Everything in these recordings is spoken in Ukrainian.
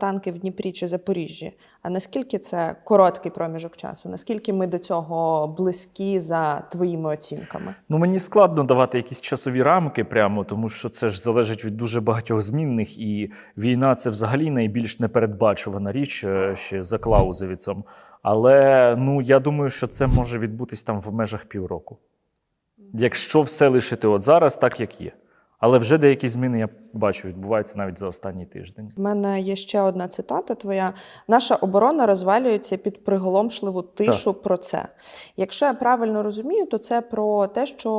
танки в Дніпрі чи Запоріжжі, а наскільки це короткий проміжок часу? Наскільки ми до цього близькі за твоїми оцінками? Ну, мені складно давати якісь часові рамки прямо, тому що це ж залежить від дуже багатьох змінних, і війна це взагалі найбільш непередбачувана річ е, ще за Клаузевіцем. Але ну я думаю, що це може відбутись там в межах півроку. Якщо все лишити от зараз, так як є. Але вже деякі зміни я бачу, відбуваються навіть за останній тиждень. У мене є ще одна цитата твоя. Наша оборона розвалюється під приголомшливу тишу про це. Якщо я правильно розумію, то це про те, що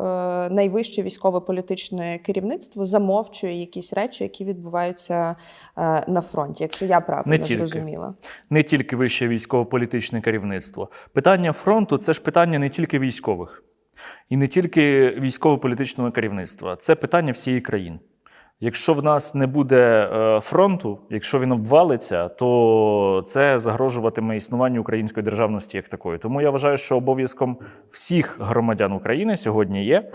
е, найвище військово-політичне керівництво замовчує якісь речі, які відбуваються е, на фронті. Якщо я правильно тільки. зрозуміла. не тільки вище військово-політичне керівництво. Питання фронту це ж питання не тільки військових і не тільки військово-політичного керівництва, це питання всієї країни. Якщо в нас не буде е, фронту, якщо він обвалиться, то це загрожуватиме існуванню української державності як такої. Тому я вважаю, що обов'язком всіх громадян України сьогодні є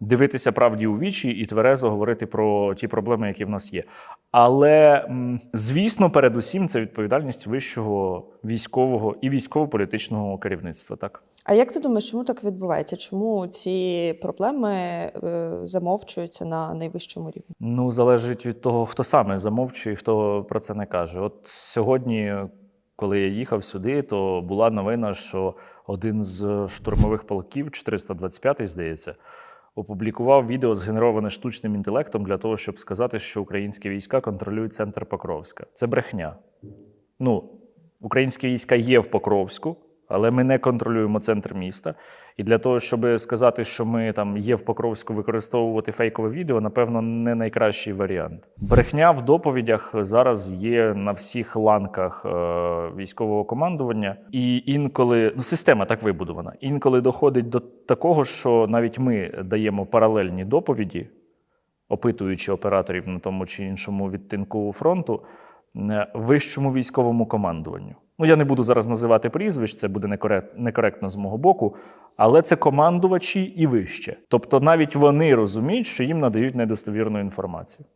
дивитися правді у вічі і тверезо говорити про ті проблеми, які в нас є. Але звісно, передусім це відповідальність вищого військового і військово-політичного керівництва. Так А як ти думаєш, чому так відбувається? Чому ці проблеми е, замовчуються на найвищому рівні? ну залежить від того, хто саме замовчує, хто про це не каже. От сьогодні, коли я їхав сюди, то була новина, що один з штурмових полків, 425-й, здається, опублікував відео згенероване штучним інтелектом для того, щоб сказати, що українські війська контролюють центр Покровська. Це брехня. Ну, українські війська є в Покровську, але ми не контролюємо центр міста. І для того, щоб сказати, що ми там є в Покровську, використовувати фейкове відео, напевно, не найкращий варіант. Брехня в доповідях зараз є на всіх ланках е, військового командування, і інколи ну, система так вибудована. Інколи доходить до такого, що навіть ми даємо паралельні доповіді, опитуючи операторів на тому чи іншому відтинку фронту, е, вищому військовому командуванню. Ну, я не буду зараз називати прізвищ, це буде некорект- некоректно з мого боку, але це командувачі і вище. Тобто навіть вони розуміють, що їм надають недостовірну інформацію.